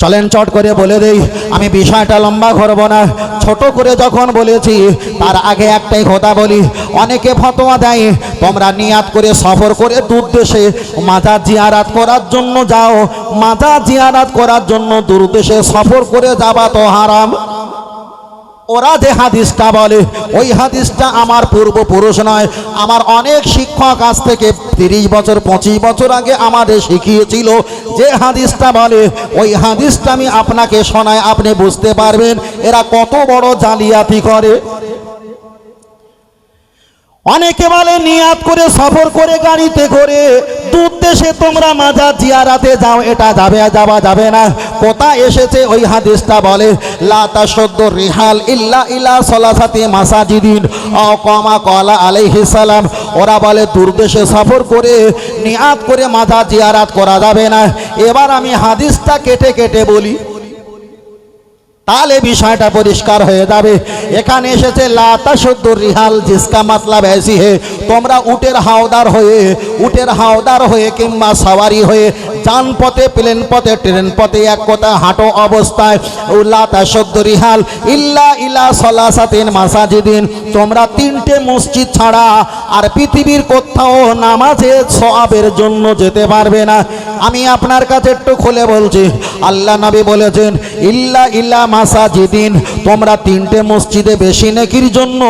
চলেন চট করে বলে দেই, আমি বিষয়টা লম্বা করব না। ছোট করে যখন বলেছি, তার আগে একটাই কথা বলি, অনেকে ফতোয়া দেয়, তোমরা নিয়াত করে সফর করে দূর দেশে, মাজার জিয়ারাত করার জন্য যাও, মাজার জিয়ারাত করার জন্য দূর দেশে সফর করে যাবা তো হারাম। ওরা যে হাদিসটা বলে, ওই হাদিসটা আমার পূর্বপুরুষ নয়। আমার অনেক শিক্ষক আজ থেকে তিরিশ বছর, পঁচিশ বছর আগে আমাদের শিখিয়েছিল যে হাদিসটা বলে। ওই হাদিসটা আমি আপনাকে শোনায় আপনি বুঝতে পারবেন এরা কত বড় জালিয়াতি করে। অনেকে বলে, নিয়াত করে সফর করে গাড়িতে করে দূর দেশে তোমরা মাজার জিয়ারাতে যাও, এটা যাবে যাওয়া যাবে না। কোথায় এসেছে ওই হাদিসটা বলে লাতা সদ্য রিহাল ইল্লা ইলা সলাসাতি মাসাজিদিন ও কমা কলা আলাই সালাম। ওরা বলে, দুর্দেশে দেশে সফর করে, নিয়াত করে মাজার জিয়ারাত করা যাবে না। এবার আমি হাদিসটা কেটে কেটে বলি। তাহলে বিষয়টা পরিষ্কার হয়ে যাবে। এখানে এসেছে, লাতা সদ্দুর রিহাল, জিসকা মাতলাব এসি হে। তোমরা উটের হাওদার হয়ে, উটের হাওদার হয়ে কিংবা সাওয়ারি হয়ে যান পথে প্লেন পথে ট্রেন পথে এক কথা হাঁটো অবস্থায়, ও লাতা সদ্দুর রিহাল, ইল্লা ইলা সলাসাতিন মাসাজিদিন। তোমরা তিনটে মসজিদ ছাড়া আর পৃথিবীর কোথাও নামাজে সওয়াবের জন্য যেতে পারবে না। আমি আপনার কাছে একটু খুলে বলছি। আল্লাহ নবী বলেছেন, ইল্লা ইল্লা মাসাজিদিন, তোমরা তিনটে মসজিদে বেশি নেকির জন্য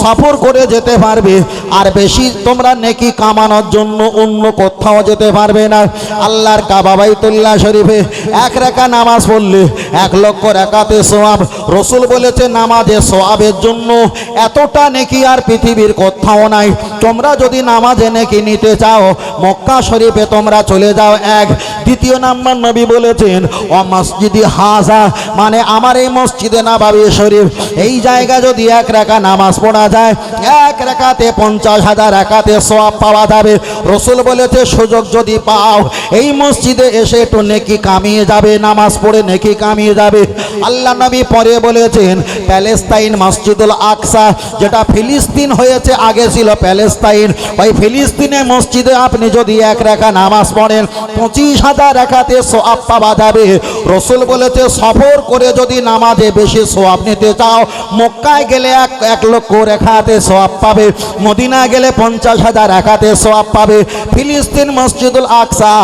সফর করে যেতে পারবে, আর বেশি তোমরা নেকি কামানোর জন্য অন্য কোথাও যেতে পারবে না। আল্লাহর কাবা বাইতুল্লাহ শরীফে এক রেখা নামাজ পড়লে এক লক্ষ রেখাতে সোয়াব। রসুল বলেছে, নামাজে সোয়াবের জন্য এতটা নেকি আর পৃথিবীর কোথাও নাই। তোমরা যদি নামাজে নেকি নিতে চাও, মক্কা শরীফে তোমরা চলে যাও এক। দ্বিতীয় নাম্বার নবী বলেছেন ও মসজিদি হাজা মানে আমার এই মসজিদে নাবাবি শরীফ। এই জায়গা যদি এক রেখা নামাজ পড়া যায়, এক রেখাতে পঞ্চাশ হাজার রেখাতে সোয়াব পাওয়া যাবে। রসুল বলেছে, সুযোগ যদি পাও, এই মসজিদে এসে একটু নেকি কামিয়ে যাবে, নামাজ পড়ে নেকি কামিয়ে যাবে। আল্লাহ নবী পরে বলেছেন, প্যালেস্তাইন মসজিদুল আকসা যেটা ফিলিস্তিন হয়েছে, আগে ছিল প্যালেস্তাইন। ওই ফিলিস্তিনে মসজিদে আপনি যদি এক রেখা নামাজ পড়েন পঁচিশ হাজার একাতে সোয়াব পাওয়া যাবে। রসুল বলেছে, সফর করে যদি নামাজে বেশি সোয়াব নিতে চাও, মক্কায় গেলে এক এক লক্ষ রেখাতে সোয়াব পাবে মদিনা গেলে পঞ্চাশ হাজার একাতে সোয়াব পাবে, ফিলিস্তিন মসজিদুল আকসা,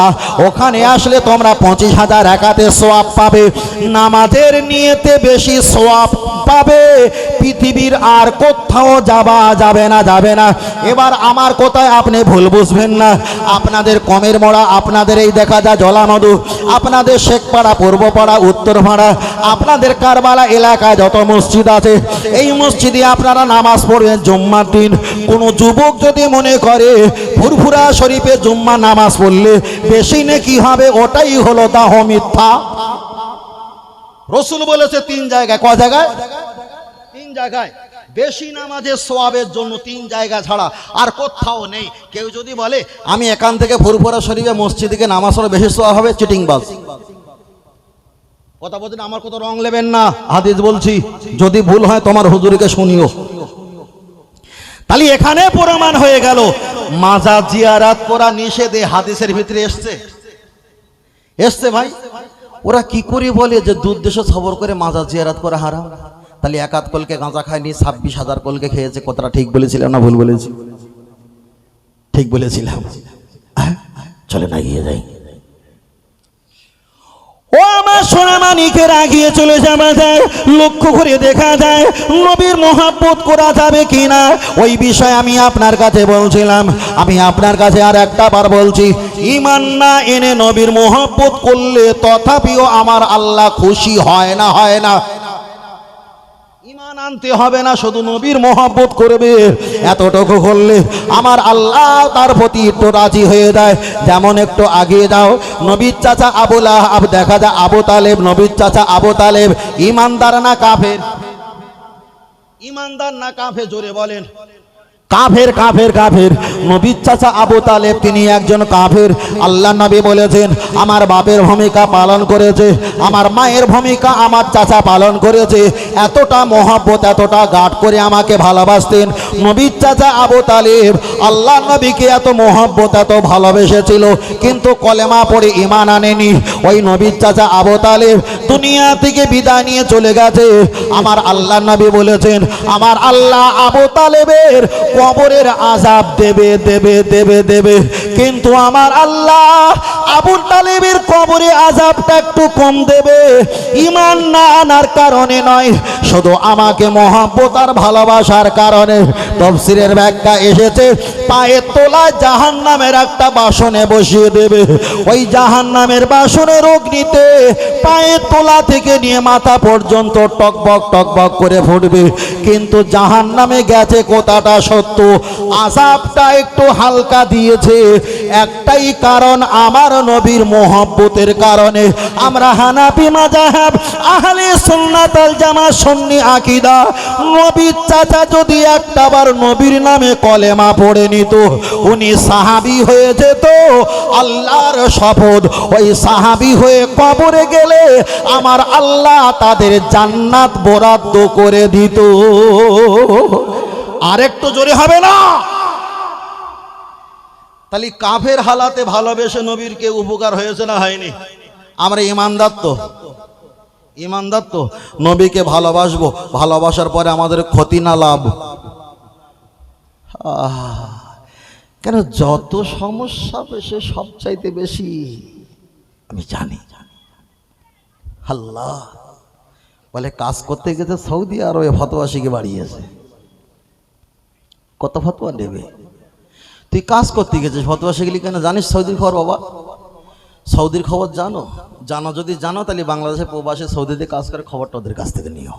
ওখানে আসলে তোমরা পঁচিশ হাজার একাতে সোয়াব পাবে। নামাজের নিয়েতে বেশি সোয়াব পাবে, পৃথিবীর আর কোথাও যাবা যাবে না যাবে না। এবার আমার কোথায় আপনি ভুল বুঝবেন না। আপনাদের কমের মোড়া, আপনাদের দেখা যায় জলানদু আপনাদের শেখপাড়া, পূর্বপাড়া, উত্তরপাড়া, আপনাদের কারবালা এলাকায় যত মসজিদ আছে, এই মসজিদে আপনারা নামাজ পড়বেন জুম্মার দিন। কোনো যুবক যদি মনে করে, ফুরফুরা শরীফে জুম্মা নামাজ পড়লে বেশি নাকি হবে? ওটাই হলো দাহ মিথ্যা। রসুল বলেছে তিন জায়গায়। ক জায়গায়? তিন জায়গায়। বেশি নামাজের সোয়াবের জন্য তিন জায়গা ছাড়া আর কোথাও নেই। কেউ যদি বলে, আমি এখান থেকে ফুরফুরা শরীফে মসজিদে নামাজ পড়ে বেশি সোয়াব হবে চিটিং বাস কথা বলছেন, আমার কত রং নেবেন না। হাদিস বলছি, যদি ভুল হয় তোমার হুজুরিকে শুনিও। তাহলে এখানে প্রমাণ হয়ে গেল, মাজা জিয়ারাত করা নিষেধে হাদিসের ভিতরে এসছে। এসছে ভাই? ওরা কি করে বলে যে দুধ দেশে খবর করে মাজা জিয়ারাত করা হারাম? তাহলে একাত কলকে গাঁজা খায়নি, ছাব্বিশ হাজার কলকে খেয়েছে, কথাটা ঠিক বলেছিলাম না ভুল বলেছি? ঠিক বলেছিলাম? চলে না গিয়ে যাই। ও আমার সোনা মানিকের আগিয়ে চলে যাওয়া যায়, লক্ষ্য করে দেখা যায় নবীর মহাব্বত করা যাবে কিনা। ওই বিষয়ে আমি আপনার কাছে বলছিলাম, আমি আপনার কাছে আর একটা বার বলছি, ইমান না এনে নবীর মহাব্বত করলে তথাপিও আমার আল্লাহ খুশি হয় না হয় না। আনতে হবে না, শুধু নবীর মহব্বত করবে। এতটুকু করলে আমার আল্লাহ তার প্রতি একটু রাজি হয়ে যায়। যেমন একটু আগিয়ে যাও। নবীর চাচা আবুল আব, দেখা যায় আবু তালেব, নবীর চাচা আবু তালেব, ইমানদার না কাফের? ইমানদার না কাফে জোরে বলেন। কাফের কাফের কাফের। নবীর চাচা আবু তালেব, তিনি একজন কাফের। আল্লাহ নবী বলেছেন, আমার বাপের ভূমিকা পালন করেছে, আমার মায়ের ভূমিকা আমার চাচা পালন করেছে। এতটা মহাব্বত, এতটা গাঢ় করে আমাকে ভালোবাসতেন। নবীর চাচা আবু তালেব আল্লাহ নবীকে এত মহাব্বত, এত ভালোবেসেছিল, কিন্তু কলেমা পড়ে ইমান আনেনি। ওই নবীর চাচা আবু তালেব দুনিয়া থেকে বিদায় নিয়ে চলে গেছে। আমার আল্লাহ নবী বলেছেন, আমার আল্লাহ আবু তালেবের কবরের আজাব দেবে দেবে দেবে দেবে। কিন্তু আমার আল্লাহ আবু তালেবের কবরে আজাবটা একটু কম দেবে। ইমান না আনার কারণে নয়, শুধু আমাকে মহাব্বত আর ভালোবাসার কারণে। তফসিরের ব্যাখ্যা এসেছে পায়ের তোলা জাহান নামের একটা বাসনে বসিয়ে দেবে। ওই জাহান নামের বাসনের অগ্নিতে পায়ের তোলা থেকে নিয়ে মাথা পর্যন্ত টকবক টকবক করে ফুটবে। কিন্তু জাহান নামে গেছে কোথাটা সত্য? আজাবটা একটু হালকা দিয়েছে। একটাই কারণ আমার নবীর মোহব্বতের কারণে। আমরা হানাপি মাজাহাব আহলে সুন্নাতাল জামা সুন্নি আকিদা। নবীর চাচা যদি একটাবার নবীর নামে কলেমা পড়ে নিত, উনি সাহাবি হয়ে যেত। আল্লাহর শপথ, ওই সাহাবি হয়ে কবরে গেলে আমার আল্লাহ তাদের জান্নাত বরাদ্দ করে দিত। আরেকটু জোরে হবে না। তাহলে কাফের হালাতে ভালোবেসে নবীর কে উপকার হয়েছে না হয়নি? আমরা ইমানদার তো। ইমানদার তো। নবীকে ভালোবাসবো, ভালোবাসার পরে আমাদের ক্ষতি না লাভ। কেন যত সমস্যা বেশি, সবচাইতে বেশি আমি জানি। আল্লাহ, বলে কাজ করতে গেছে সৌদি আরবে, ফতোয়া শিখে বাড়িয়েছে। কত ফতোয়া দেবে? তুই কাজ করতে গেছিস, ফতোয়া সেগুলি কেন জানিস সৌদির খবর বাবা? সৌদির খবর জানো? জানো, যদি জানো তাহলে বাংলাদেশে প্রবাসে সৌদিতে কাজ করে খবরটা ওদের কাছ থেকে নিও।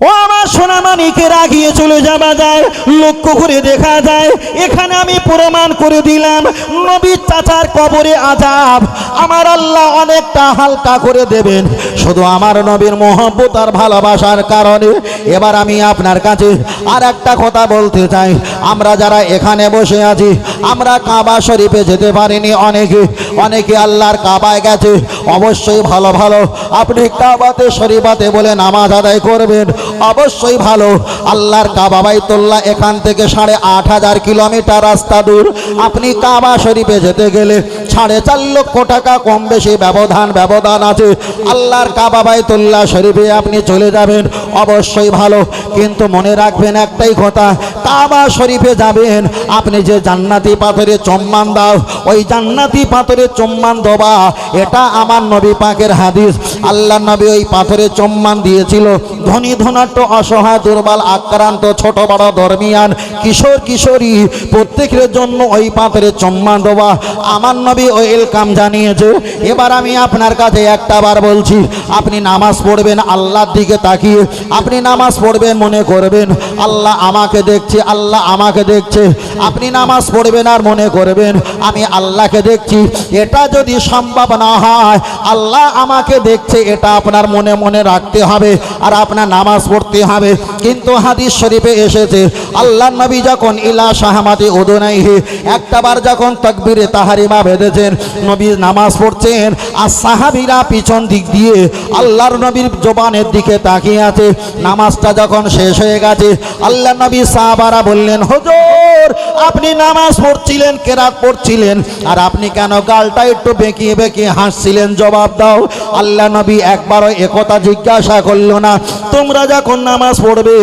ও আমার সোনামানিকে রাগিয়ে চলে যাওয়া যায়, লক্ষ্য করে দেখা যায়, এখানে আমি প্রমাণ করে দিলাম, নবীর চাচার কবরে আজাব আমার আল্লাহ অনেকটা হালকা করে দেবেন। শুধু আমার নবীর মহব্বত আর ভালোবাসার কারণে, এবার আমি আপনার কাছে আর একটা কথা বলতে চাই। আমরা যারা এখানে বসে আছি, আমরা কাবা শরীফে যেতে পারিনি অনেকে অনেকে আল্লাহর কাবায় গেছে, অবশ্যই ভালো ভালো। আপনি কাবাতে, শরীফাতে বলে নামাজ আদায় করবেন। অবশ্যই ভালো। আল্লাহর কাবা বাইতুল্লাহ এখান থেকে সাড়ে আট হাজার কিলোমিটার রাস্তা দূর। আপনি কাবা শরীফে যেতে গেলে সাড়ে চার লক্ষ টাকা কম বেশি ব্যবধান ব্যবধান আছে। আল্লাহর কাবা বাইতুল্লাহ শরীফে আপনি চলে যাবেন, অবশ্যই ভালো। কিন্তু মনে রাখবেন একটাই কথা, কাবা শরীফে যাবেন, আপনি যে জান্নাতি পাথরে চম্মান দাও, ওই জান্নাতি পাথরে চম্মান দেবা। এটা আমার নবী পাকের হাদিস। আল্লাহ নবী ওই পাথরে চম্মান দিয়েছিল। ধনী ধনাট্য অসহায়, দুর্বল, আক্রান্ত, ছোট, বড় দরমিয়ান কিশোর, কিশোরী, প্রত্যেকের জন্য ওই পাথরে চম্মান দেওয়া। আমার নবী ওই এলকাম জানিয়েছে, এবার আমি আপনার কাছে একটা বার বলছি, আপনি নামাজ পড়বেন আল্লাহর দিকে তাকিয়ে, আপনি নামাজ পড়বেন মনে করবেন, আল্লাহ আমাকে দেখছে, আল্লাহ আমাকে দেখছে, আপনি নামাজ পড়বেন আর মনে করবেন, আমি আল্লাহকে দেখছি, এটা যদি সম্ভব না হয়, আল্লাহ আমাকে দেখছে, এটা আপনার মনে মনে রাখতে হবে, আর আপনার নামাজ পড়তে হবে। কিন্তু হাদিস শরীফে এসেছে, আল্লাহ নবী যখন ইলা শাহমাতি উদনাইহি, একটাবার যখন তকবিরে তাহারিমা বেঁধেছেন, নবী নামাজ পড়ছেন, আর সাহাবীরা পিছন দিক দিয়ে আল্লাহর নবীর জবানের দিকে তাকিয়ে আছে। নামাজটা যখন শেষ হয়ে গেছে, আল্লাহ নবী সাহাবারা বললেন, হুজুর, আপনি নামাজ পড়ছিলেন, কেরাত পড়ছিলেন, আর আপনি কেন গালটা একটু বেঁকিয়ে বেঁকিয়ে হাসছিলেন? জবাব দাও। আল্লাহ নবী একবারও একথা জিজ্ঞাসা করল না। তোমরা যখন নামাজ পড়বে,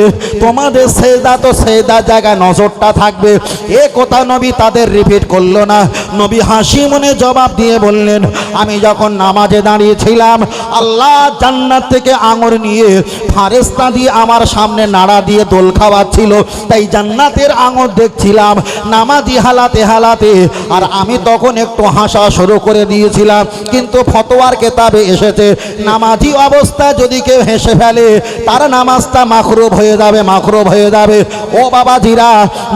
তোমাদের সেজদা তো সেজদা জায়গায় নজরটা থাকবে। এ কথা নবী তাদের রিপিট করল না। নবী হাসি মনে জবাব দিয়ে বললেন, আমি যখন নামাজে দাঁড়িয়েছিলাম, আল্লাহ জান্নাত থেকে আঙুর নিয়ে ফারেস্তা দিয়ে আমার সামনে নাড়া দিয়ে দোল খাওয়াচ্ছিল। তাই জান্নাতের আঙুর দেখছিলাম, নামাজি হালাতে হালাতে। আর আমি তখন একটু হাসা শুরু করে দিয়েছিলাম। কিন্তু ফতোয়ার কেতাবে এসেছে, নামাজি অবস্থা যদি কেউ হেসে ফেলে, তার নামাজ নামাজটা মাখরুব হয়ে যাবে, মাখরুব হয়ে যাবে। ও বাবা জিরা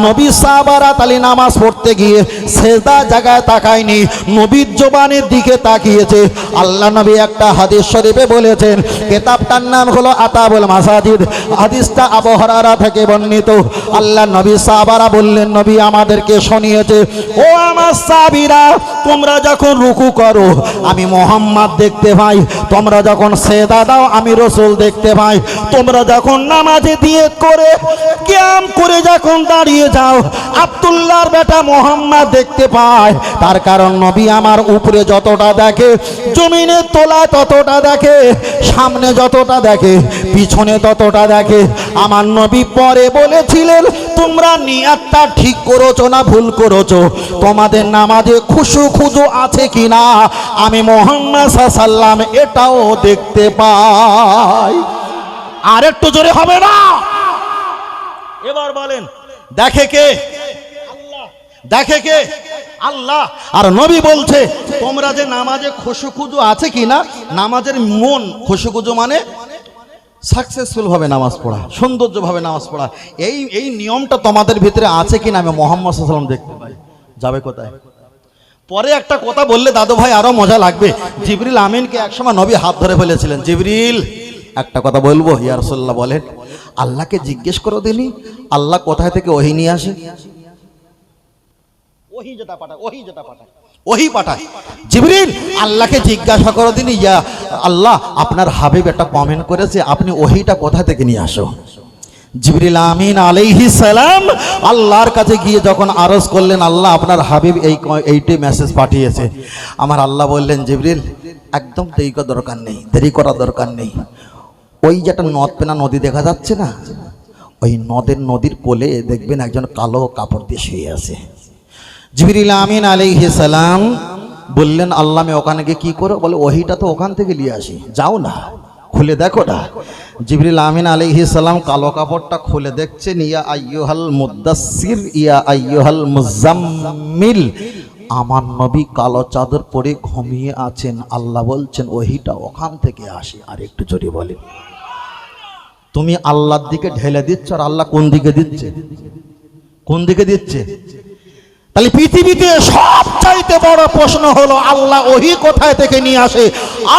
নবী সাহাবারা তালি নামাজ পড়তে গিয়ে সেজদা জায়গায় তাকায়নি, নবীর জবানের দিকে তাকিয়েছে। আল্লাহ নবী একটা হাদিস শরীফে বলেছেন, কেতাবটার নাম হলো আতাবুল মাসাজিদ। হাদিসটা আবহারা থেকে বর্ণিত। আল্লাহ নবী সাহাবারা বললেন, নবী আমাদেরকে শুনিয়েছে, ও আমার সাবিরা তোমরা যখন রুকু করো, আমি মোহাম্মদ দেখতে পাই, তোমরা যখন সেদা দাও, আমি রসুল দেখতে পাই, তোমরা যখন নামাজে দিয়ে করে ক্যাম করে যখন দাঁড়িয়ে যাও, আব্দুল্লাহর বেটা মোহাম্মদ দেখতে পায়। তার কারণ নবী আমার উপরে যতটা দেখে, জমিনে তোলা ততটা দেখে, সামনে যতটা দেখে, পিছনে ততটা দেখে। আমার নবী পরে বলেছিলেন, তোমরা নিয়াতটা ঠিক করেছ না ভুল করেছ? তোমাদের নামাজে খুশু খুজু আছে কিনা? আমি মোহাম্মদ সাল্লাম এটাও দেখতে পাই। আর একটু জোরে হবে না। এবার বলেন দেখে কে? দেখে কে? আল্লাহ। আর নবী বলছে তোমরা যে নামাজে খুশু আছে কিনা নামাজের মন খুশু মানে সাকসেসফুল ভাবে নামাজ পড়া সৌন্দর্যভাবে নামাজ পড়া। এই এই নিয়মটা তোমাদের ভিতরে আছে কিনা আমি মোহাম্মদ সাল্লাম দেখতে পাই। যাবে কোথায়? পরে একটা কথা বললে দাদু ভাই আরও মজা লাগবে। জিবরিল আমিনকে একসময় নবী হাত ধরে ফেলেছিলেন। জিবরিল! একটা কথা বলব? ইয়ারসোল্লাহ বলেন আল্লাহকে জিজ্ঞেস করো দিনি আল্লাহ কোথায় থেকে ওহি নিয়ে আসে? ওহি যেটা পাঠায় ওহি যেটা পাঠায়। ওহি পাঠায়। জিবরিল আল্লাহকে জিজ্ঞাসা করো দিনি ইয়া আল্লাহ আপনার হাবিব একটা কমেন্ট করেছে আপনি ওহিটা কোথা থেকে নিয়ে আসো? জিবরিল আমিন আলাইহি সালাম আল্লাহর কাছে গিয়ে যখন আরজ করলেন আল্লাহ আপনার হাবিব এই এইটি মেসেজ পাঠিয়েছে। আমার আল্লাহ বললেন জিবরিল একদম দেরি করার দরকার নেই দেরি করার দরকার নেই। ওই যেটা নদ পেনা নদী দেখা যাচ্ছে না? ওই নদের নদীর কোলে দেখবেন একজন কালো কাপড় দিয়ে শুয়ে আছে। জিবরিল আমিন আলাইহি সালাম বললেন, আল্লাহ আমি ওখানে গিয়ে কি করো বলে, ওহিটা তো ওখান থেকে নিয়ে আসি। যাও না, খুলে দেখো না। জিবরিল আমিন আলাইহি সালাম কালো কাপড়টা খুলে দেখছেন ইয়া আইয়ুহাল মুদাসসির, ইয়া আইয়ুহাল মুজাম্মিল আমার নবী কালো চাদর পরে ঘুমিয়ে আছেন। আল্লাহ বলছেন, ওহিটা ওখান থেকে আসে। আর একটু জোরে বলেন। তুমি আল্লাহর দিকে ঢেলে দিচ্ছ আর আল্লাহ কোন দিকে দিচ্ছে? কোন দিকে দিচ্ছে? তাহলে পৃথিবীতে সবচাইতে বড় প্রশ্ন হলো, আল্লাহ ওহি কোথায় থেকে নিয়ে আসে?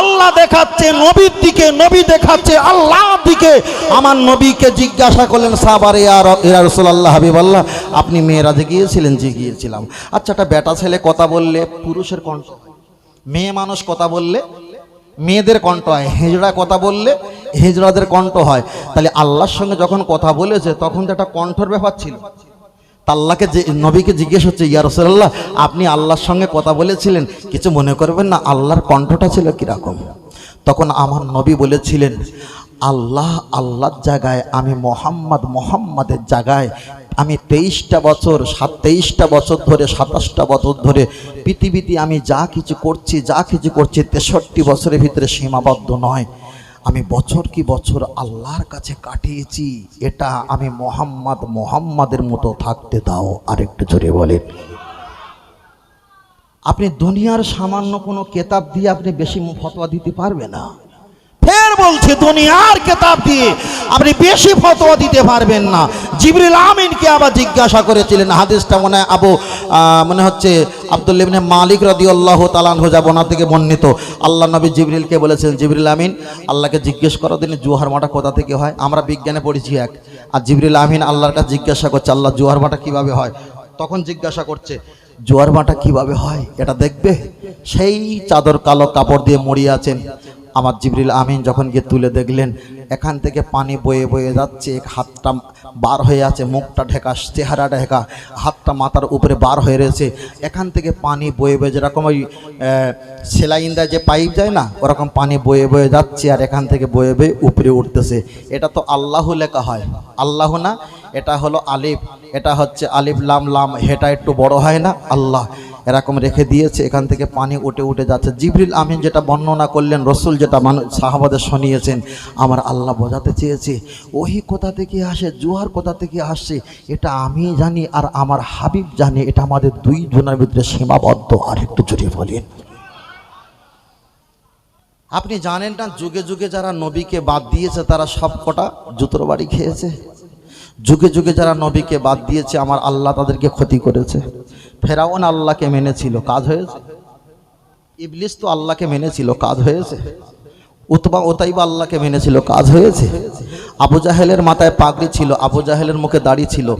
আল্লাহ দেখাচ্ছে নবীর দিকে, নবী দেখাচ্ছে আল্লাহর দিকে। আমার নবীকে জিজ্ঞাসা করলেন, সাবারে আর ইয়া রাসূলুল্লাহ হাবিবাল্লাহ, আপনি মেয়েরাজে গিয়েছিলেন? যে গিয়েছিলাম। আচ্ছা একটা বেটা ছেলে কথা বললে পুরুষের কণ্ঠ মেয়ে মানুষ কথা বললে মেয়েদের কণ্ঠ হয়, হেজড়া কথা বললে হেজড়াদের কণ্ঠ হয়। তাহলে আল্লাহর সঙ্গে যখন কথা বলেছে, তখন তো একটা কণ্ঠর ব্যাপার ছিল। তা আল্লাহকে যে, নবীকে জিজ্ঞেস হচ্ছে, ইয়া রসুল্লাহ আপনি আল্লাহর সঙ্গে কথা বলেছিলেন? কিছু মনে করবেন না, আল্লাহর কণ্ঠটা ছিল কীরকম? তখন আমার নবী বলেছিলেন, আল্লাহ আল্লাহর জায়গায়, আমি মোহাম্মদ মোহাম্মদের জায়গায় আমি তেইশটা বছর, সাত, তেইশটা বছর ধরে, সাতাশটা বছর ধরে পৃথিবীতে আমি যা কিছু করছি, যা কিছু করছি, তেষট্টি বছরের ভিতরে সীমাবদ্ধ নয়। আমি বছর কি বছর আল্লাহর কাছে কাটিয়েছি, এটা আমি মোহাম্মদ মোহাম্মদের মতো থাকতে দাও। আরেকটু জোরে বলেন। আপনি দুনিয়ার সামান্য কোনো কেতাব দিয়ে আপনি বেশি ফতোয়া দিতে পারবে না। বলছে, দুনিয়ার কেতাব দিয়ে আপনি বেশি ফতোয়া দিতে পারবেন না। জিবরিল আমিনকে আবার জিজ্ঞাসা করেছিলেন, হাদিসটা মনে হয় আবু মনে হচ্ছে আব্দুল ইবনে মালিক রাদিয়াল্লাহু তাআলা আনহু যাব না থেকে বর্ণিত। আল্লাহ নবী জিবরিলকে বলেছেন, জিবরিল আমিন, আল্লাহকে জিজ্ঞেস করো দিন জোহার মাটা কোথা থেকে হয়? আমরা বিজ্ঞানে পড়েছি এক। আর জিবরিল আমিন আল্লাহর কাছে জিজ্ঞাসা করছে, আল্লাহ জোহার মাটা কীভাবে হয়? তখন জিজ্ঞাসা করছে জোয়ার মাটা কীভাবে হয়? এটা দেখবে? সেই চাদর কালো কাপড় দিয়ে মরিয়ে আছেন। আমার জিবরিল আমিন যখন গিয়ে তুলে দেখলেন এখান থেকে পানি বয়ে বয়ে যাচ্ছে এক হাতটা বার হয়ে আছে মুখটা ঢেকা চেহারা ঢেকা হাতটা মাথার উপরে বার হয়ে রয়েছে। এখান থেকে পানি বয়ে বয়ে যেরকম ওই আহ, সেলাইন দেয় যে পাইপ যায় না ওরকম পানি বয়ে বয়ে যাচ্ছে আর এখান থেকে বয়ে বয়ে উপরে উঠতেছে। এটা তো আল্লাহ লেখা হয়। আল্লাহ না এটা হলো আলিফ। এটা হচ্ছে আলিফ লাম লাম হেটা একটু বড় হয় না? আল্লাহ। এরকম রেখে দিয়েছে, এখান থেকে পানি উঠে উঠে যাচ্ছে। জিবরিল আমিন যেটা বর্ণনা করলেন, রসুল যেটা মানুষ সাহাবাদের শুনিয়েছেন, আমার আল্লাহ বোঝাতে চেয়েছে, ওহি কোথা থেকে আসে জোয়ার কোথা থেকে আসছে এটা আমি জানি আর আমার হাবিব জানে, এটা আমাদের দুই জনের ভিতরে সীমাবদ্ধ। আর একটু জোরে বলেন। আপনি জানেন না, যুগে যুগে যারা নবীকে বাদ দিয়েছে, তারা সব কটা জুতোর বাড়ি খেয়েছে? যুগে যুগে যারা নবীকে বাদ দিয়েছে, আমার আল্লাহ তাদেরকে ক্ষতি করেছে। ফেরাউন আল্লাহকে মেনেছিল, কাজ হয়েছে। ইবলিস তো আল্লাহকে মেনেছিল, কাজ হয়েছে। উতবা ওতাইবা আল্লাহকে মেনেছিল, কাজ হয়েছে। আবু জাহেলের মাথায় পাগড়ি ছিল, আবু জাহেলের মুখে দাড়ি ছিল।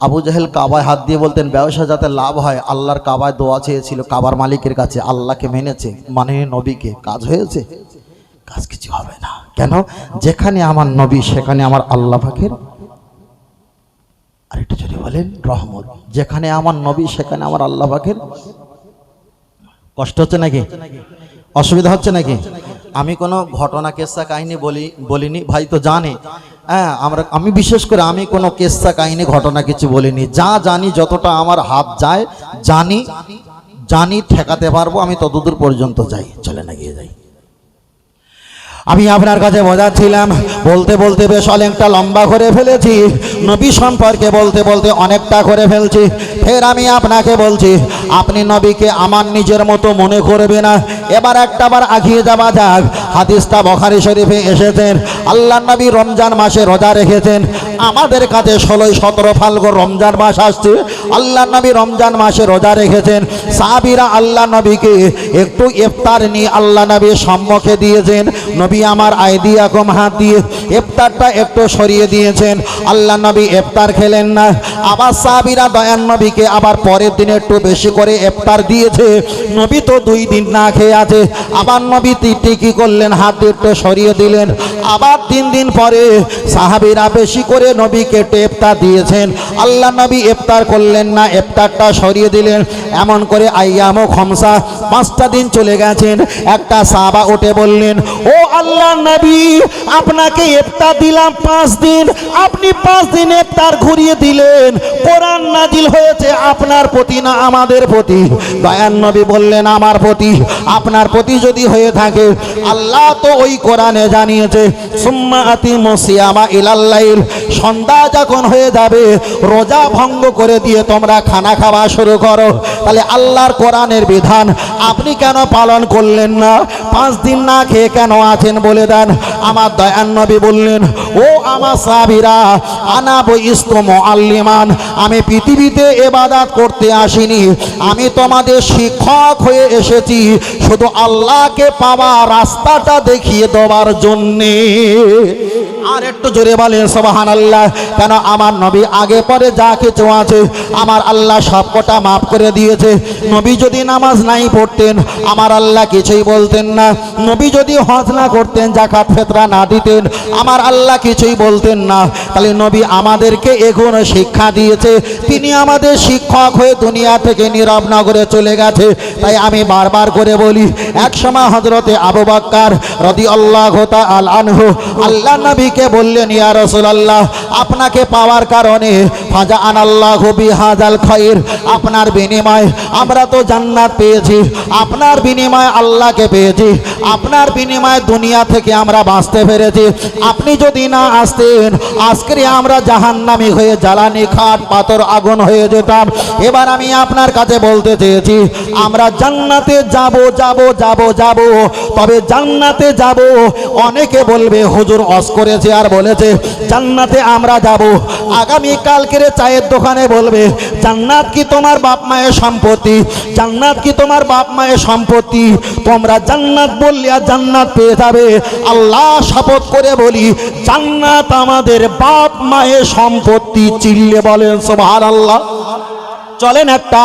আবু জাহেল কাবায় হাত দিয়ে বলতেন, ব্যবসা যাতে লাভ হয়, আল্লাহর কাবায় দোয়া চেয়েছিল, কাবার মালিকের কাছে আল্লাহকে মেনেছে মানে নবীকে, কাজ হয়েছে? কাজ কিছু হবে না। কেন? যেখানে আমার নবী, সেখানে আমার আল্লাহ পাকের আরেকটু যদি বলেন, রহমত। যেখানে আমার নবী, সেখানে আমার আল্লাহ পাকের কষ্ট হচ্ছে নাকি? অসুবিধা হচ্ছে নাকি? আমি কোনো ঘটনা, কেসা, কাহিনী বলি, বলিনি। ভাই তো জানে। হ্যাঁ আমরা, আমি বিশেষ করে, আমি কোনো কেসা, কাহিনী, ঘটনা কিছু বলিনি। যা জানি, যতটা আমার হাত যায় জানি জানি, ঠেকাতে পারব, আমি ততদূর পর্যন্ত যাই। চলে না গিয়ে যাই। আমি আপনার কাছে বোঝাচ্ছিলাম বলতে বলতে বেশ অনেকটা লম্বা করে ফেলেছি। নবী সম্পর্কে বলতে বলতে অনেকটা করে ফেলছি। ফের আমি আপনাকে বলছি, আপনি নবীকে আমার নিজের মতো মনে করবে না। এবার একটা বার আগিয়ে যাওয়া যাক। হাদিসটা বখারি শরীফে এসেছেন। আল্লাহ নবী রমজান মাসে রোজা রেখেছেন। আমাদের কাছে ষোলোই সতেরো ফাল্গুন রমজান মাস আসছে। আল্লাহ নবী রমজান মাসে রোজা রেখেছেন। সাবিরা আল্লাহ নবীকে একটু ইফতার নিয়ে আল্লাহ নবীর সম্মুখে দিয়েছেন। নবী আমার আইডিয়া কম হাত দিয়ে ইফতারটা একটু সরিয়ে দিয়েছেন। আল্লাহ নবী ইফতার খেলেন না। আবার সাহাবিরা দয়ান নবীকে আবার পরের দিনে একটু বেশি করে এফতার দিয়েছে। নবী তো দুই দিন না খেয়ে আছে। আবার নবী তিনটি কি করলেন, হাত একটু সরিয়ে দিলেন। আবার তিন দিন পরে সাহাবিরা বেশি করে নবীকে একটু ইফতার দিয়েছেন। আল্লাহ নবী ইফতার করলেন না, ইফতারটা সরিয়ে দিলেন। এমন করে আইয়াম খমসা পাঁচটা দিন চলে গেছেন। একটা সাহাবা উঠে বললেন, ও আল্লাহ নবী, আপনাকে ইফতার দিলাম পাঁচ দিন। আপনি পাঁচ দিন ইফতার ঘুরিয়ে দিলেন। কোরআন নাজিল হয়েছে আপনার প্রতি না আমাদের প্রতি? দয়ান নবী বললেন, আমার প্রতি। আপনার প্রতি যদি হয়ে থাকে, আল্লাহ তো ওই কোরআনে জানিয়েছে, সুম্মা আতি মসিয়ামা ইলাল্লাইল সন্ধ্যা যখন হয়ে যাবে, রোজা ভঙ্গ করে দিয়ে তোমরা খানা খাওয়া শুরু করো। তাহলে আল্লাহর কোরআনের বিধান আপনি কেন পালন করলেন না? পাঁচ দিন না খেয়ে কেন আছেন বলে দেন, আমার দয়ান নবী বললেন, ও আমার সাবিরা আনাব ইস্তম আল্লিমান আমি পৃথিবীতে এবাদাত করতে আসিনি, আমি তোমাদের শিক্ষক হয়ে এসেছি, শুধু আল্লাহকে পাওয়া রাস্তাটা দেখিয়ে দেওয়ার জন্যে। আর একটু জোরে বলেন সবাহান আল্লাহ কেন আমার নবী আগে পরে যা কিছু আছে, আমার আল্লাহ সব কটা মাফ করে দিয়েছে। নবী যদি নামাজ নাই পড়তেন, আমার আল্লাহ কিছুই বলতেন না। নবী যদি হজ না করতেন জাকাত ফেতরা না দিতেন, আমার আল্লাহ কিছুই বলতেন না। তাহলে নবী আমাদেরকে এগুলো শিক্ষা দিয়েছে। তিনি আমাদের শিক্ষক হয়ে দুনিয়া থেকে নীরব নগরে চলে গেছে। তাই আমি বারবার করে বলি, এক সময় হজরতে আবু বাক্কার রদি আল্লাহ আল আনহু, আল্লাহ নবীকে বললেন, ইয়া রাসূলুল্লাহ, আপনাকে পাওয়ার কারণে ফাজা আন আল্লাহ বিহাজাল খাইর, আপনার বিনিময় আমরা তো জান্নাত পেয়েছি, আপনার বিনিময় আল্লাহকে পেয়েছি, আপনার বিনিময় দুনিয়া থেকে আমরা বাঁচতে পেরেছি। আপনি যদি না আসতেন, আজকে আমরা জাহান্নামী হয়ে জ্বালানি খাট, পাথর আগুন হয়ে যেতাম। এবার আমি আপনার কাছে বলতে চেয়েছি, আমরা জান্নাতে যাব যাব যাব যাব, তবে জান্নাতে যাব, অনেকে বলবে, হুজুর অস করেছে। আর বলেছে, জান্নাতে আমরা যাব। আগামী কালকের চায়ের দোকানে বলবে, জান্নাত কি তোমার বাপ মায়ের সম্পত্তি? জান্নাত কি তোমার বাপ মায়ের সম্পত্তি? তোমরা জান্নাত বললে আর জান্নাত পেয়ে যাবে। আল্লাহ শপথ করে বলি, জান্নাত আমাদের বাপ মায়ের সম্পত্তি চিল্লে বলেন, সুবহানাল্লাহ। চলেন একটা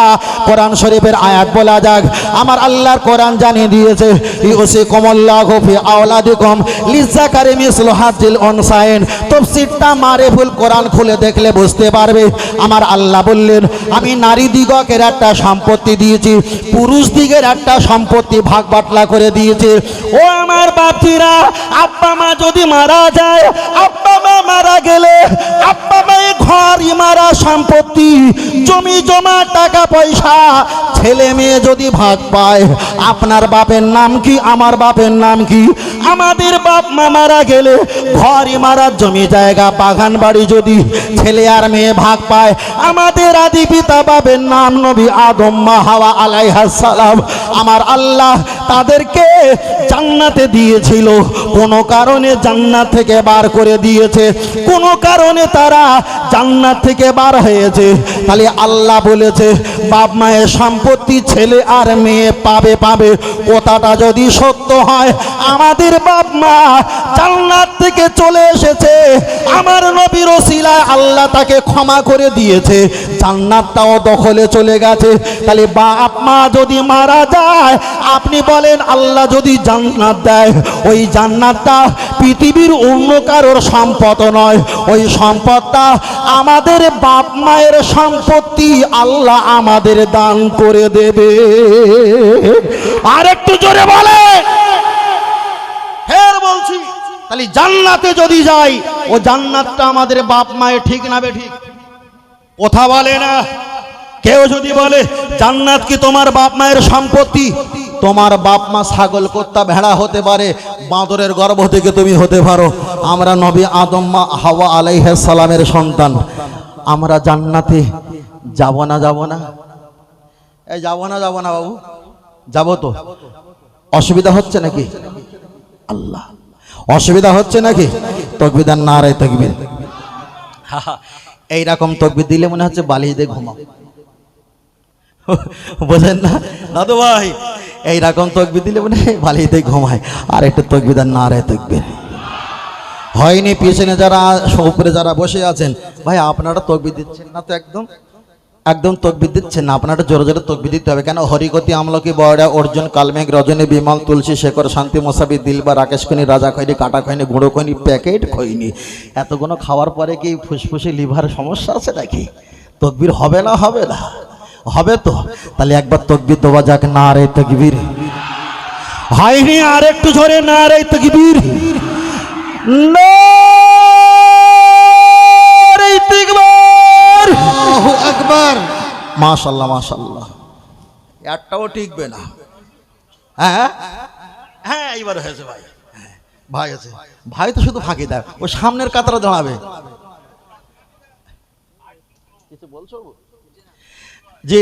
কোরআন শরীফের আয়াত বলা যাক। আমার আল্লাহর কোরআন জানিয়ে দিয়েছে, ইউসি কমল্লাহ ফি আওলাদিকুম লিজাকারি মিসলু হাজিল অনসাইন তফসিরটা মারেফুল কোরআন খুলে দেখলে বুঝতে পারবে। আমার আল্লাহ বললেন, আমি নারী দিগকের একটা সম্পত্তি দিয়েছি, পুরুষ দিগের একটা সম্পত্তি ভাগ বাটলা করে দিয়েছি। ও আমার বাপিরা আব্বা মা যদি মারা যায়, আব্বা মা মারা গেলে আব্বা মায়ের ঘর ইমারা সম্পত্তি জমি জমা টাকা পয়সা ছেলে মেয়ে যদি ভাগ পায়, আপনার বাপের নাম কি, আমার বাপের নাম কি? আমাদের বাপ মা মারা গেলে ঘর মারার জমি জায়গা, বাগান বাড়ি যদি ছেলে আর মেয়ে ভাগ পায়, আমাদের আদি পিতা বাপের নাম নবী আদম মা হাওয়া আলাইহাস সালাম। আমার আল্লাহ তাদেরকে জান্নাতে দিয়েছিল। কোনো কারণে জান্নাত থেকে বার করে দিয়েছে, কোনো কারণে তারা জান্নাত থেকে বার হয়েছে। তাহলে আল্লাহ বলেছে, বাপ মায়ের সম্পত্তি ছেলে আর মেয়ে পাবে পাবে। কথাটা যদি সত্য হয়, আমাদের বাপ মা জান্নাত থেকে চলে এসেছে। আমার নবীর ওসিলায় আল্লাহ তাকে ক্ষমা করে দিয়েছে। জান্নাতটাও দখলে চলে গেছে। তাহলে বাপ মা যদি মারা যায়, আপনি বলেন, আল্লাহ যদি জান্নাত দেয়, ওই জান্নাতটা পৃথিবীর অন্য কারোর সম্পদ নয়। ওই সম্পদটা আমাদের বাপ মায়ের সম্পত্তি আল্লাহ আমাদের দান করে দেবে। আর একটু জোরে বলে। ফের বলছি, তাহলে জান্নাতে যদি যাই, ও জান্নাতটা আমাদের বাপ মায়ের ঠিক না বে ঠিক? কথা বলে না। কেউ যদি বলে, জান্নাত কি তোমার বাপ মায়ের সম্পত্তি? তোমার বাপ মা ছাগল, কোত্তা, ভেড়া হতে পারে, বাঁদরের গর্ভ থেকে তুমি হতে পারো। আমরা নবী আদম মা হাওয়া আলাইহে সালামের সন্তান। আমরা জান্নাতে যাব না যাব না? এই যাব না, যাব না বাবু। যাব তো। অসুবিধা হচ্ছে নাকি? আল্লাহ। অসুবিধা হচ্ছে নাকি? তকবিদার না রে তকবির। এইরকম তকবির দিলে মনে হচ্ছে বালিশ দিয়ে ঘুমাও। বোঝেন না? দাদু ভাই, এইরকম তকবির দিলে মনে হয় বালিশ দিয়ে ঘুমায়। আর একটু তকবিদার না রে তকবির। হয়নি পিছনে যারা, উপরে যারা বসে আছেন, ভাই আপনারা তকবির দিচ্ছেন না তো একদম? একদম তকবির দিচ্ছেন না। আপনারা জোরে জোরে তকবির দিতে হবে। কেন? হরিগতি আমলকি বড়া, অর্জুন, কালমেঘ, রজনী, বিমল, তুলসী শেখর, শান্তি, মোসাবি দিলবা রাকেশ খনি, রাজা খৈনি, কাটা খৈনি, গুঁড়ো খৈনি, প্যাকেট খৈনি। এতগুলো খাওয়ার পরে কি ফুসফুসে লিভার সমস্যা আছে নাকি? তকবির হবে না হবে না। হবে তো। তাহলে একবার তকবির দেওয়া যাক। না রে তকবির। হয়নি আর একটু ঝরে না রে তকবির। নারে আল্লাহু আকবার। মাশাল্লাহ মাশাল্লাহ একটাও টিকবে না। হ্যাঁ? হ্যাঁ এইবার হয়েছে ভাই। হ্যাঁ, ভাই আছে। ভাই তো শুধু ফাঁকি দেয়। ও সামনের কাতারে দাঁড়াবে। কিছু বলছো? জি।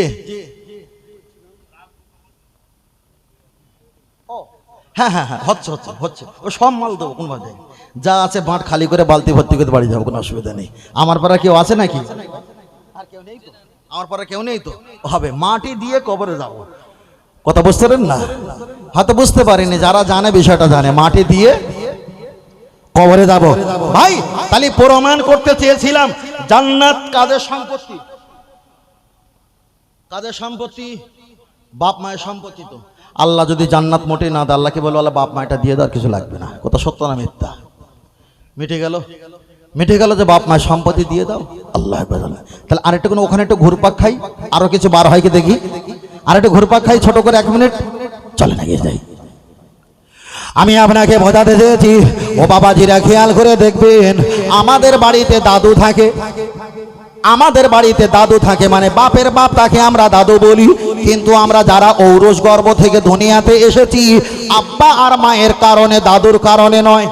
হ্যাঁ হ্যাঁ হ্যাঁ হচ্ছে হচ্ছে হচ্ছে। ও সব মাল দেবো কোন ভাবে যা আছে বাঁট খালি করে বালতি ভর্তি করে বাড়ি যাব কোনো অসুবিধা নেই। আমার পাড়া কেউ আছে নাকি? আমার পরে কেউ নেই তো? হবে, মাটি দিয়ে কবরে যাব। কথা বুঝতে পারেন না? হয়তো বুঝতে পারিনি, যারা জানে বিষয়টা জানে। মাটি দিয়ে কবরে যাব। ভাই, তাহলে প্রমাণ করতে চেয়েছিলাম, জান্নাত কাদের সম্পত্তি? কাদের সম্পত্তি? বাপ মায়ের সম্পত্তি তো। আল্লাহ যদি জান্নাত মোটেই না দেয় আল্লাহকে বলো আল্লাহ বাপ মায়েরটা দিয়ে দেওয়ার কিছু লাগবে না। কথা সত্য না মিথ্যা? মিটে গেল? মিটে গেল যে বাপ মায়ের সম্পত্তি দিয়ে দাও। আল্লাহ। তাহলে আরেকটু কোনো ওখানে একটু ঘুরপাক খাই, আরও কিছু বার হয় কি দেখি? আরেকটু ঘুরপাক খাই, ছোট করে এক মিনিট। চলে না, গিয়ে যাই। আমি আপনাকে বোঝাতে চেয়েছি, ও বাবাজিরা খেয়াল করে দেখবেন, আমাদের বাড়িতে দাদু থাকে। আমাদের বাড়িতে দাদু থাকে মানে বাপের বাপ তাকে আমরা দাদু বলি, কিন্তু আমরা যারা ঔরস গর্ভ থেকে দুনিয়াতে এসেছি, আব্বা আর মায়ের কারণে, দাদুর কারণে নয়।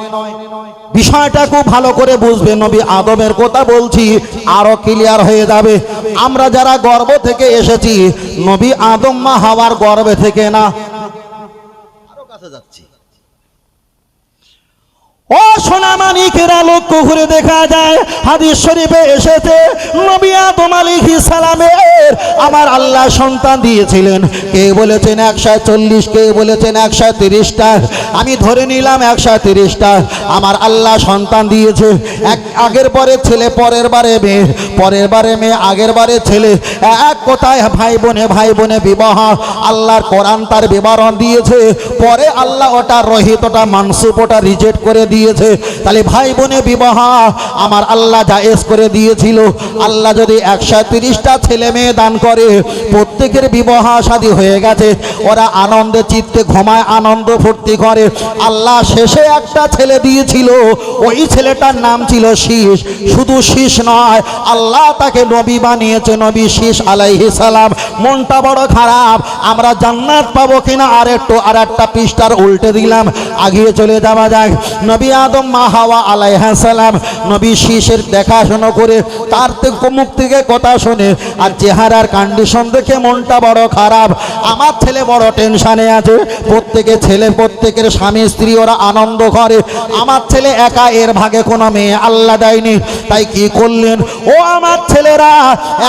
বিষয়টা খুব ভালো করে বুঝবে, নবী আদমের কথা বলছি, আরও ক্লিয়ার হয়ে যাবে। আমরা যারা গর্ব থেকে এসেছি, নবী আদম মা হওয়ার গর্বে থেকে না। আরও কাছে যাচ্ছি। ও সোনামানিকেরা লক্ষ্য করে দেখা যায়। হাদিস শরীফে এসেছে নবিয়া আলাইহিস সালামের। আমার আল্লাহ সন্তান দিয়েছিলেন। কে বলেছেন একশো চল্লিশ কে বলেছেন একশো তিরিশটা আমি ধরে নিলাম একশো তিরিশটা আমার আল্লাহ সন্তান দিয়েছে। এক আগের পরে ছেলে, পরের বারে মেয়ে। পরের বারে মেয়ে, আগের বারে ছেলে। এক কথায় ভাই বোনে ভাই বোনে বিবাহ। আল্লাহর কোরআন তার বিবরণ দিয়েছে। পরে আল্লাহ ওটা রহিত ওটা মানসুপ ওটা রিজেক্ট করে দিয়ে দিয়েছে। তাহলে ভাই বোনে বিবাহ, আমার আল্লাহ জায়েজ করে দিয়েছিল, আল্লাহ যদি একশো তিরিশটা ছেলে মেয়ে দান করে, প্রত্যেকের বিবাহ শাদী হয়ে গেছে। ওরা আনন্দে চিত্তে ঘুমায়, আনন্দ ফুর্তি করে। আল্লাহ শেষে একটা ছেলে দিয়েছিল, ওই ছেলেটার নাম ছিল শীষ। শুধু শীষ নয়, আল্লাহ তাকে নবী বানিয়েছে, নবী শীষ আলাইহি সালাম। মনটা বড় খারাপ, আমরা জান্নাত পাবো কিনা? আর একটু আর একটা পৃষ্ঠার উল্টে দিলাম। আগিয়ে চলে যাওয়া যাক। নবী আদম মা হাওয়া আলাইহা সালাম, নবী শীষের দেখাশোনা করে তার থেকে মুখ থেকে কথা শুনে, আর চেহারার কন্ডিশন দেখে মনটা বড় খারাপ। আমার ছেলে বড় টেনশানে আছে। প্রত্যেকে ছেলে, প্রত্যেকের স্বামী, স্ত্রী, ওরা আনন্দ করে। আমার ছেলে একা, এর ভাগে কোনো মেয়ে আল্লাহ দেয়নি। তাই কি করলেন? ও আমার ছেলেরা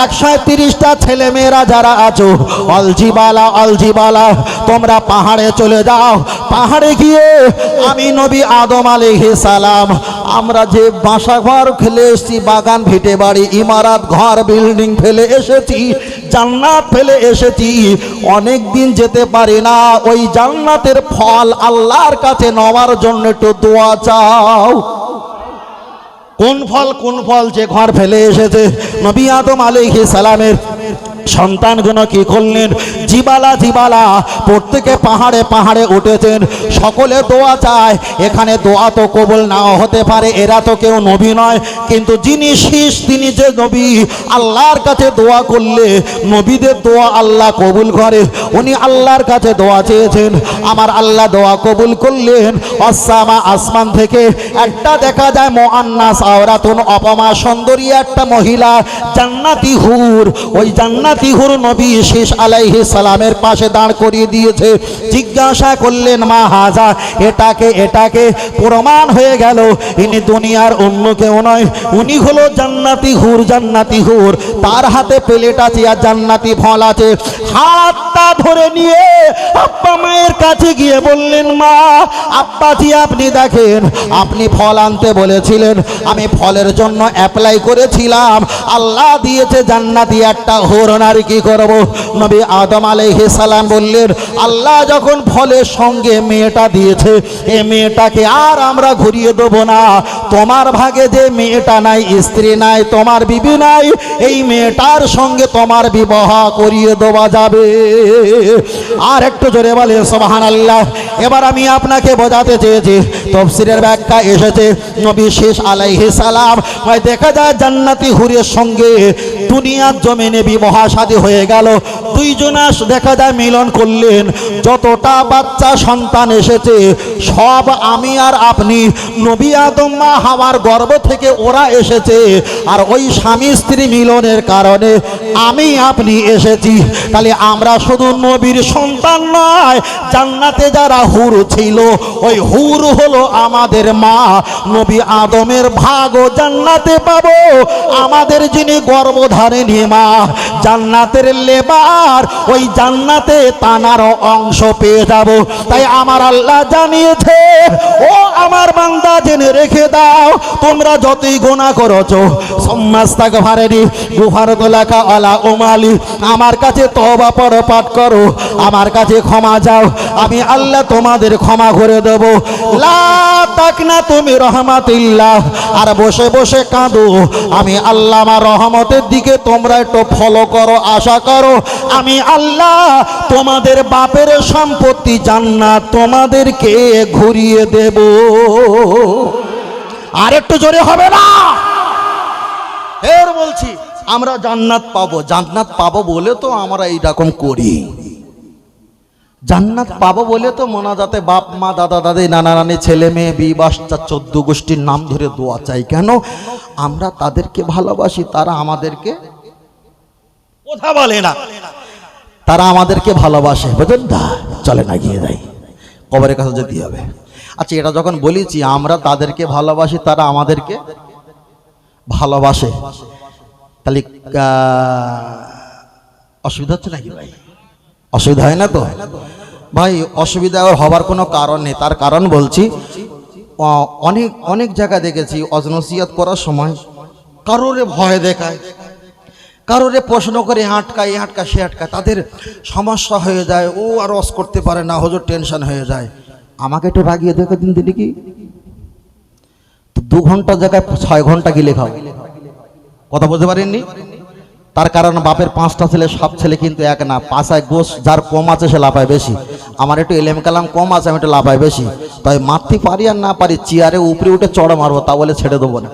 একশো তিরিশটা ছেলে মেয়েরা যারা আছো, অলজিবালা অলজিবালা, তোমরা পাহাড়ে চলে যাও। পাহাড়ে গিয়ে আমি নবী আদম আলাইহিস সালাম। আমরা যে বাসা ঘর ফেলে এসেছি, বাগান ভিটে বাড়ি, ইমারাত ঘর, বিল্ডিং ফেলে এসেছি, জান্নাত ফেলে এসেছি অনেক দিন যেতে পারি না, ওই জান্নাতের ফল আল্লাহর কাছে নেওয়ার জন্য একটু দোয়া চাও। কোন ফল কোন ফল যে ঘর ফেলে এসেছে? নবী আদম আলাইহিস সালামের সন্তানগুলো কি করলেন? জিবালা জিবালা প্রত্যেকে পাহাড়ে পাহাড়ে উঠেছেন। সকলে দোয়া চায়, এখানে দোয়া তো কবুল নাও হতে পারে, এরা তো কেউ নবী নয়। কিন্তু যিনি শীষ, তিনি যে নবী, আল্লাহর কাছে দোয়া করলে নবীদের দোয়া আল্লাহ কবুল করে। উনি আল্লাহর কাছে দোয়া চেয়েছেন, আমার আল্লাহ দোয়া কবুল করলেন। অসামা আসমান থেকে একটা দেখা যায় মোয়ান্নাস আওরাতুন অপমা সুন্দরী একটা মহিলা, জান্নাতি হুর। ওই জান্নাতি হুর নবী শেষ আলাইহি সালামের পাশে দাঁড় করিয়ে দিয়েছে। জিজ্ঞাসা করলেন, মা হাজা, এটাকে এটাকে প্রমাণ হয়ে গেল, ইনি দুনিয়ার অন্য কেউ নয়। উনি হলো জান্নাতি হুর জান্নাতি হুর। তার হাতে প্লেট আছে আর জান্নাতি ফল আছে। হাতটা ধরে নিয়ে আব্বা মায়ের কাছে গিয়ে বললেন, মা আব্বাজি আপনি দেখেন, আপনি ফল আনতে বলেছিলেন। আমি ফলের জন্য অ্যাপ্লাই করেছিলাম। আল্লাহ দিয়েছে জান্নাতি একটা হরণ আর কি করব? নবী আদম আলাইহি সালাম বললেন, আল্লাহ যখন ফলের সঙ্গে মেয়েটা দিয়েছে এই মেয়েটাকে আর আমরা ঘুরিয়ে দেবো না। তোমার ভাগে যে মেয়েটা নাই, স্ত্রী নাই, তোমার বিবি নাই, এই মেয়েটার সঙ্গে তোমার বিবাহ করিয়ে দেওয়া যাবে। আর একটু জোরে বলে সোহান আল্লাহ এবার আমি আপনাকে বোঝাতে চেয়েছি, তফসিরের ব্যাখ্যা এসেছে, নবী শেষ আলাইহি সালাম। হয় দেখা যায় জান্নাতি হুরের সঙ্গে দুনিয়ার জমিনে বিবাহ শাদী হয়ে গেল। দুইজনা দেখা যায় মিলন করলেন। যতটা বাচ্চা সন্তান এসেছে, সব আমি আর আপনি। নবী আদম মা হাওয়ার গর্ভ থেকে ওরা এসেছে। আর ওই স্বামী স্ত্রী মিলনের কারণে আমি আপনি এসেছি। তাহলে আমরা শুধু নবীর সন্তান নয়, জান্নাতে যারা হুর ছিল, ওই হুর হলো আমাদের মা। নবী আদমের ভাগও জান্নাতে পাবো। আমাদের যিনি গর্ভধারিণী মা, জান্নাতের লেবার, ওই জান্নাতে তানারও অংশ পেয়ে যাব। তাই আমার আল্লাহ জানিয়েছে, ও আমার বান্দা, জেনে রেখে দাও, তোমরা যতই গোনা করেছ সম্মাস্তাক ভারেনি গুহার তোলাকা আলা ওমালি আমার কাছে তবা পর পাঠ করো, আমার কাছে ক্ষমা যাও আমি আল্লাহ তোমাদের ক্ষমা করে দেব। না তুমি রহমাতিল্লাহ। আর বসে বসে কাঁদো। আমি আল্লাহ আমার রহমতের দিকে তোমরা একটু ফলো করো, আশা করো। আমি আল্লাহ তোমাদের বাপের সম্পত্তি জান্নাত তোমাদেরকে ঘুরিয়ে দেব। আর একটু জোরে হবে না? এর বলছি, আমরা জান্নাত পাবো। জান্নাত পাবো বলে তো আমরা এইরকম করি। জান্নাত পাবো বলে তো মোনাজাতে বাপ, মা, দাদা, দাদি, নানা, নানি, ছেলে, মেয়ে বি বাচ্চা চোদ্দ গোষ্ঠীর নাম ধরে দোয়া চাই। কেন? আমরা তাদেরকে ভালোবাসি, তারা আমাদেরকে কথা বলে না। তারা আমাদেরকে ভালোবাসে, বুঝলেন না চলে না, গিয়ে যাই। কবরের কাছে যেতে হবে। আচ্ছা এটা যখন বলেছি, আমরা তাদেরকে ভালোবাসি, তারা আমাদেরকে ভালোবাসে। তাহলে অসুবিধা হচ্ছে নাকি ভাই? অসুবিধা হয় না তো? ভাই, অসুবিধা হবার কোনো কারণ নেই। তার কারণ বলছি অনেক অনেক জায়গা দেখেছি, অজনসিয়াত করার সময় কারোরে ভয় দেখায়, কারোরে প্রশ্ন করে হাঁটকায় হাঁটকা সে হাঁটকায় তাদের সমস্যা হয়ে যায়, ও আর রস করতে পারে না, হজুর টেনশন হয়ে যায়। আমাকে একটু রাগিয়ে দেখে দিন দিদি কি? দু ঘণ্টা জায়গায় ছয় ঘণ্টা কি লেখাও কথা বলতে পারেননি? তার কারণ বাপের পাঁচটা ছেলে, সব ছেলে কিন্তু এক না। পাশায় গোস যার কম আছে সে লাফায় বেশি। আমার একটু এলেম কালাম কম আছে, আমি একটু লাফায় বেশি। তাই মারতে পারি আর না পারি, চেয়ারে উপরে উঠে চড় মারবো, তা বলে ছেড়ে দেবো না।